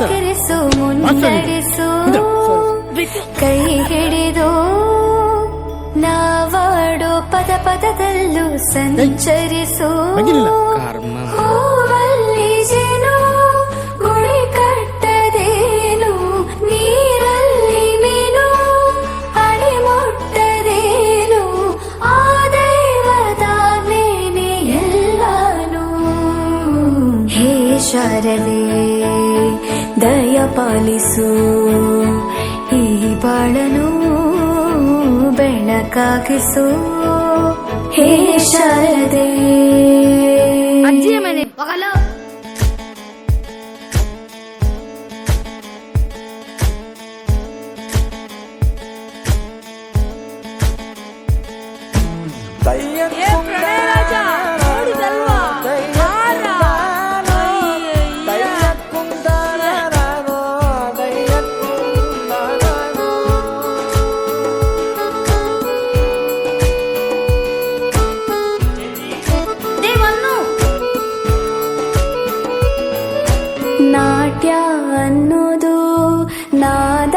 ನೆಲೆಯಾಗಿರಿಸು ಮುನ್ನಡೆಸು ಕೈ ಹಿಡಿದು ನಾವಾಡೋ ಪದ ಪದದಲ್ಲೂ ಸಂಚರಿಸು ಹೂವಲ್ಲಿ ಜೇನು ಗುಳಿ ಕಟ್ಟದೇನು ನೀರಲ್ಲಿ ಮೀನು ಅಡಿ ಮುಟ್ಟದೇನು ಆ ದೈವದಾಗ್ನೇನೆ ಎಲ್ಲಾನು ಹೇ ಶಾರದೆ ದಯ ಪಾಲಿಸು. ಈ ಬಾಳನು ಬೆಳಕಾಗಿಸು ಹೇ ಶಾರದೆ. ಅಜ್ಜಿಯ ಮನೆ. ಹೋಗಲ್ಲ ನಾಟ್ಯ ಅನ್ನೋದು ನಾದ